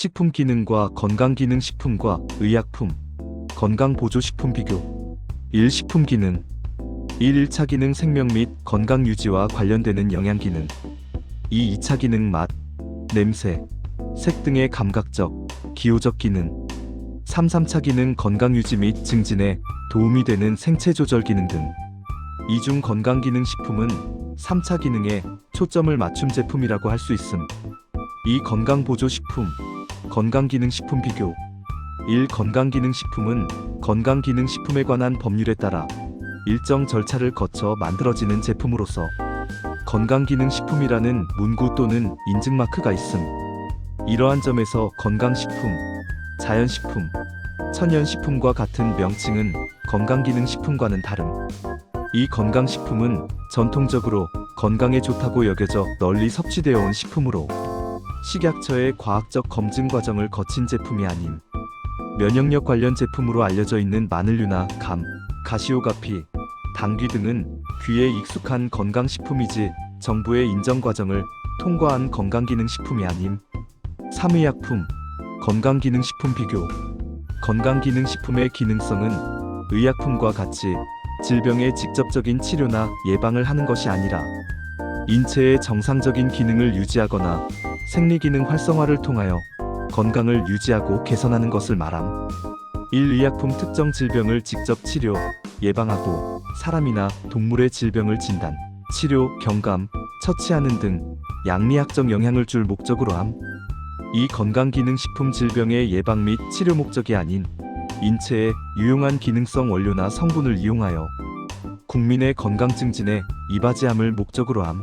식품 기능과 건강 기능 식품과 의약품, 건강 보조 식품 비교. 1. 식품 기능 1. 1차 기능 생명 및 건강 유지와 관련되는 영양 기능 2. 2차 기능 맛, 냄새, 색 등의 감각적, 기호적 기능 3. 3차 기능 건강 유지 및 증진에 도움이 되는 생체 조절 기능 등 이중 건강 기능 식품은 3차 기능에 초점을 맞춤 제품이라고 할 수 있음. 2. 건강 보조 식품, 건강 기능 식품 비교. 1. 건강 기능 식품은 건강 기능 식품에 관한 법률에 따라 일정 절차를 거쳐 만들어지는 제품으로서 건강 기능 식품이라는 문구 또는 인증 마크가 있음. 이러한 점에서 건강 식품, 자연 식품, 천연 식품과 같은 명칭은 건강 기능 식품과는 다름. 이 건강식품은 전통적으로 건강에 좋다고 여겨져 널리 섭취되어 온 식품으로 식약처의 과학적 검증 과정을 거친 제품이 아닌 면역력 관련 제품으로 알려져 있는 마늘류나 감, 가시오가피, 당귀 등은 귀에 익숙한 건강식품이지 정부의 인정 과정을 통과한 건강기능식품이 아님 3의약품, 건강기능식품 비교. 건강기능식품의 기능성은 의약품과 같이 질병의 직접적인 치료나 예방을 하는 것이 아니라 인체의 정상적인 기능을 유지하거나 생리 기능 활성화를 통하여 건강을 유지하고 개선하는 것을 말함. 1. 의약품 특정 질병을 직접 치료, 예방하고 사람이나 동물의 질병을 진단, 치료, 경감, 처치하는 등 양리학적 영향을 줄 목적으로 함. 이 건강기능식품 질병의 예방 및 치료 목적이 아닌 인체의 유용한 기능성 원료나 성분을 이용하여 국민의 건강 증진에 이바지함을 목적으로 함.